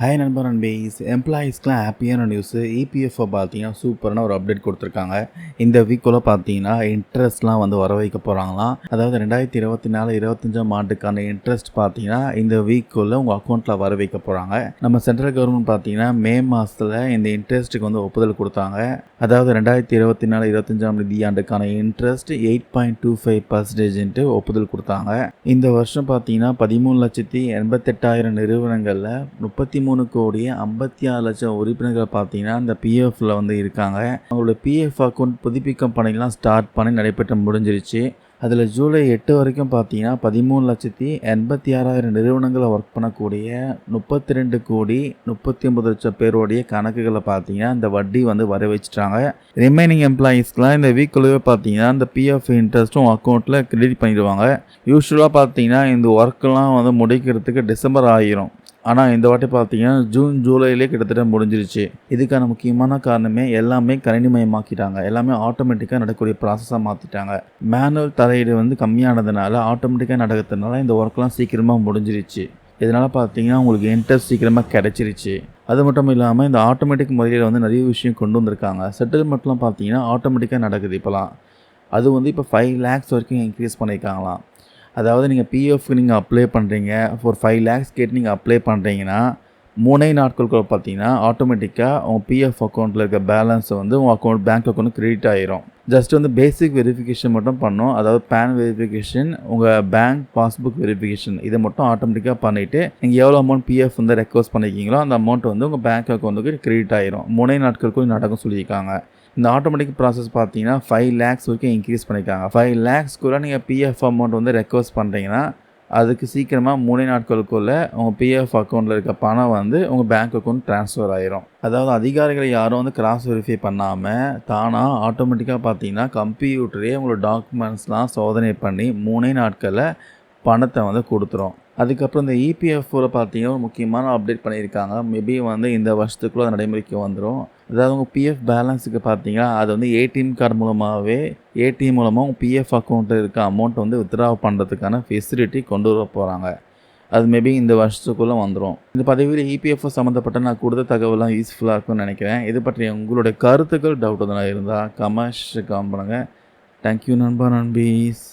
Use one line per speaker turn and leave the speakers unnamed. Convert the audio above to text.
Hi நண்பர் நண்பீஸ் எம்ப்ளாயீஸ்க்குலாம் ஹாப்பியான news EPFO பார்த்தீங்கன்னா சூப்பரான ஒரு அப்டேட் கொடுத்துருக்காங்க. இந்த வீக்குள்ளே பார்த்தீங்கன்னா இன்ட்ரெஸ்ட்லாம் வந்து வர வைக்க போகிறாங்களாம் அதாவது ரெண்டாயிரத்தி இருபத்தி நாலு இருபத்தஞ்சாம் ஆண்டுக்கான இன்ட்ரெஸ்ட் பார்த்தீங்கன்னா இந்த வீக்குள்ளே உங்கள் அக்கௌண்ட்டில் வர வைக்க போகிறாங்க நம்ம சென்ட்ரல் கவர்மெண்ட் பார்த்தீங்கன்னா மே மாதத்தில் இந்த இன்ட்ரெஸ்ட்டுக்கு வந்து ஒப்புதல் கொடுத்தாங்க. அதாவது ரெண்டாயிரத்தி இருபத்தி நாலு இருபத்தஞ்சாம் நிதியாண்டுக்கான interest eight point two five பர்சன்டேஜ்ன்ட்டு ஒப்புதல் கொடுத்தாங்க. இந்த வருஷம் பார்த்தீங்கன்னா பதிமூணு லட்சத்தி எண்பத்தெட்டாயிரம் நிறுவனங்களில் முப்பத்தி மூணு கோடி ஐம்பத்தி ஆறு லட்சம் உறுப்பினர்கள் பார்த்தீங்கன்னா இந்த பிஎஃப்ல வந்து இருக்காங்க. அவங்களோட பிஎஃப் அக்கௌண்ட் புதுப்பிக்கும் பணிகள்லாம் ஸ்டார்ட் பண்ணி நடைபெற்று முடிஞ்சிருச்சு. அதில் ஜூலை எட்டு வரைக்கும் பார்த்தீங்கன்னா பதிமூணு லட்சத்தி எண்பத்தி ஆறாயிரம் நிறுவனங்களை ஒர்க் பண்ணக்கூடிய முப்பத்தி ரெண்டு கோடி முப்பத்தி ஒன்பது லட்சம் பேருடைய கணக்குகளை பார்த்தீங்கன்னா இந்த வட்டி வந்து வர வச்சுட்டாங்க ரிமைனிங் எம்ப்ளாயீஸ்க்குலாம் இந்த வீக்குள்ளவே பார்த்தீங்கன்னா இந்த பிஎஃப் இன்ட்ரெஸ்ட்டும் அக்கௌண்ட்டில் கிரெடிட் பண்ணிடுவாங்க. யூஸ்வலாக பார்த்தீங்கன்னா இந்த ஒர்க்கெலாம் வந்து முடிக்கிறதுக்கு டிசம்பர் ஆயிரும். ஆனால் இந்த வாட்டி பார்த்தீங்கன்னா ஜூன் ஜூலையிலே கிட்டத்தட்ட முடிஞ்சிருச்சு. இதுக்கான முக்கியமான காரணமே எல்லாமே கணினிமயமாக்கிட்டாங்க. எல்லாமே ஆட்டோமேட்டிக்காக நடக்கக்கூடிய ப்ராசஸாக மாற்றிட்டாங்க மேனுவல் தலையீடு வந்து கம்மியானதுனால ஆட்டோமேட்டிக்காக நடக்கிறதுனால இந்த ஒர்க்லாம் சீக்கிரமாக முடிஞ்சிருச்சு. இதனால் பார்த்தீங்கன்னா உங்களுக்கு இன்ட்ரெஸ்ட் சீக்கிரமாக கிடச்சிருச்சு. அது மட்டும் இல்லாமல் இந்த ஆட்டோமேட்டிக் முறையில் வந்து நிறைய விஷயம் கொண்டு வந்திருக்காங்க. செட்டில்மெண்ட்லாம் பார்த்தீங்கன்னா ஆட்டோமேட்டிக்காக நடக்குது இப்போலாம் அது வந்து இப்போ ஃபைவ் லேக்ஸ் வரைக்கும் இன்க்ரீஸ் பண்ணியிருக்காங்களாம். அதாவது நீங்கள் பிஎஃப்க்கு நீங்கள் அப்ளை பண்ணுறீங்க ஃபோர் ஃபைவ் லேக்ஸ் கேட்டு நீங்கள் அப்ளை பண்ணுறீங்கன்னா மூணே நாட்களுக்குள்ள பார்த்தீங்கன்னா ஆட்டோமேட்டிக்காக உங்கள் பிஎஃப் அக்கௌண்ட்டில் இருக்க பேலன்ஸ் வந்து உங்கள் அக்கௌண்ட் பேங்க் அக்கௌண்ட் கிரெடிட் ஆகிரும் ஜஸ்ட் வந்து பேசிக் வெரிஃபிகேஷன் மட்டும் பண்ணோம் அதாவது பேன் வெரிஃபிகேஷன் உங்கள் பேங்க் பாஸ்புக் வெரிஃபிகேஷன் இதை மட்டும் ஆட்டோமேட்டிக்காக பண்ணிவிட்டு நீங்கள் எவ்வளோ அமௌண்ட் பிஎஃப் வந்து ரெக்வஸ்ட் பண்ணிக்கிங்களோ அந்த அமௌண்ட் வந்து உங்கள் பேங்க் அக்கௌண்ட்டுக்கு கிரெடிட் ஆகிரும் மூணே நாட்களுக்குள் நடக்கும் சொல்லியிருக்காங்க. இந்த ஆட்டோமேட்டிக் ப்ராசஸ் பார்த்தீங்கன்னா ஃபைவ் லேக்ஸ் வரைக்கும் இன்க்ரீஸ் பண்ணியிருக்காங்க. ஃபைவ் லேக்ஸ்க்குள்ளே நீங்கள் பிஎஃப் அமௌண்ட் வந்து ரெக்வஸ்ட் பண்ணுறீங்கன்னா அதுக்கு சீக்கிரமாக மூணே நாட்களுக்குள்ளே உங்கள் பிஎஃப் அக்கௌண்ட்டில் இருக்க பணம் வந்து உங்கள் பேங்க் அக்கௌண்ட் ட்ரான்ஸ்ஃபர் ஆயிரும். அதாவது அதிகாரிகள் யாரும் வந்து கிராஸ் வெரிஃபை பண்ணாமல் தானாக ஆட்டோமேட்டிக்காக பார்த்தீங்கன்னா கம்ப்யூட்டரே உங்களோட டாக்குமெண்ட்ஸ்லாம் சோதனை பண்ணி மூணே நாட்களில் பணத்தை வந்து கொடுத்துரும். அதுக்கப்புறம் இந்த இபிஎஃப்ஓவில் பார்த்தீங்கன்னா ஒரு முக்கியமான அப்டேட் பண்ணியிருக்காங்க. மேபி வந்து இந்த வருஷத்துக்குள்ளே அது நடைமுறைக்கு வந்துடும் அதாவது உங்கள் பிஎஃப் பேலன்ஸுக்கு பார்த்தீங்கன்னா அது வந்து ஏடிஎம் கார்டு மூலமாகவே ஏடிஎம் மூலமாக உங்கள் பிஎஃப் அக்கௌண்ட்டில் இருக்க அமௌண்ட் வந்து வித்ட்ரா பண்ணுறதுக்கான ஃபெசிலிட்டி கொண்டு வர போகிறாங்க அது மேபி இந்த வருஷத்துக்குள்ளே வந்துடும் இந்த பதவியில் இபிஎஃப்ஓ சம்மந்தப்பட்ட நான் கொடுத்த தகவலாம் யூஸ்ஃபுல்லாக இருக்கும்னு நினைக்கிறேன். இது பற்றி உங்களுடைய கருத்துக்கள் டவுட் எதனா இருந்தால் கமெண்ட்ஸ் காம் பண்ணுங்கள் தேங்க்யூ நண்பா நண்பீஸ்.